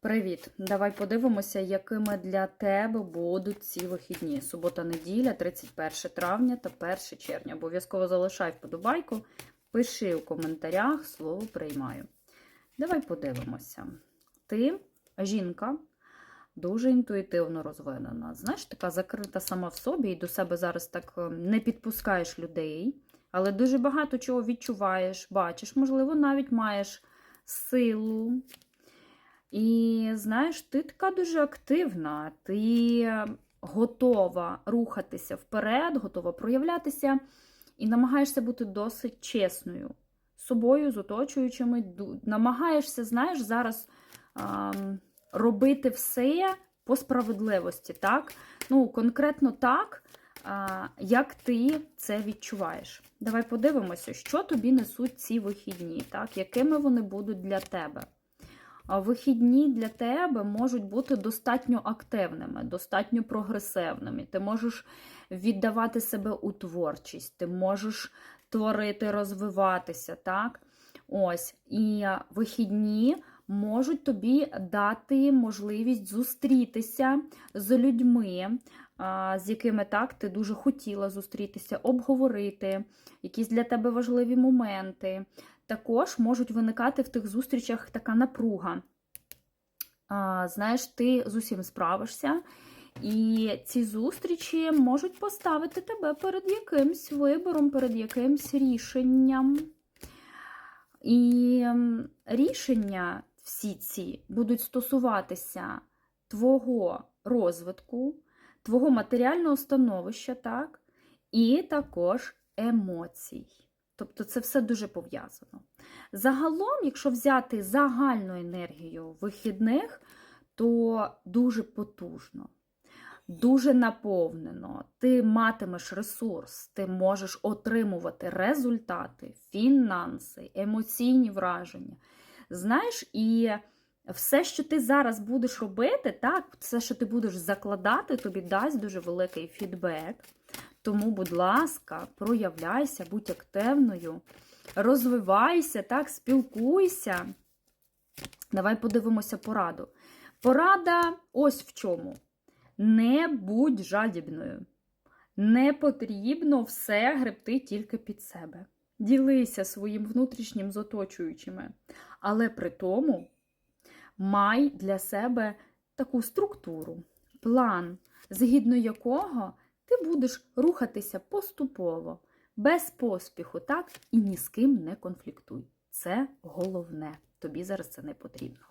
Привіт! Давай подивимося, якими для тебе будуть ці вихідні. Субота-неділя, 31 травня та 1 червня. Обов'язково залишай вподобайку, пиши у коментарях, слово приймаю. Давай подивимося. Ти, жінка, дуже інтуїтивно розвинена. Знаєш, така закрита сама в собі і до себе зараз так е, не підпускаєш людей, але дуже багато чого відчуваєш, бачиш, можливо, навіть маєш силу. І знаєш, ти така дуже активна, ти готова рухатися вперед, готова проявлятися і намагаєшся бути досить чесною з собою, з оточуючими. Намагаєшся, знаєш, зараз ам, робити все по справедливості, так? Ну, конкретно так, а, як ти це відчуваєш. Давай подивимося, що тобі несуть ці вихідні, так? якими вони будуть для тебе. Вихідні для тебе можуть бути достатньо активними, достатньо прогресивними. Ти можеш віддавати себе у творчість, ти можеш творити, розвиватися, так? Ось. І вихідні можуть тобі дати можливість зустрітися з людьми, з якими так ти дуже хотіла зустрітися, обговорити якісь для тебе важливі моменти також можуть виникати в тих зустрічах така напруга. Знаєш, ти з усім справишся, і ці зустрічі можуть поставити тебе перед якимсь вибором, перед якимсь рішенням. І рішення всі ці будуть стосуватися твого розвитку, твого матеріального становища, так? і також емоцій. Тобто це все дуже пов'язано. Загалом, якщо взяти загальну енергію вихідних, то дуже потужно, дуже наповнено. Ти матимеш ресурс, ти можеш отримувати результати, фінанси, емоційні враження. Знаєш, і все, що ти зараз будеш робити, так, все, що ти будеш закладати, тобі дасть дуже великий фідбек. Тому, будь ласка, проявляйся, будь активною, розвивайся, так, спілкуйся. Давай подивимося пораду. Порада ось в чому. Не будь жадібною. Не потрібно все гребти тільки під себе. Ділися своїм внутрішнім з оточуючими. Але при тому май для себе таку структуру, план, згідно якого ти будеш рухатися поступово, без поспіху, так? І ні з ким не конфліктуй. Це головне. Тобі зараз це не потрібно.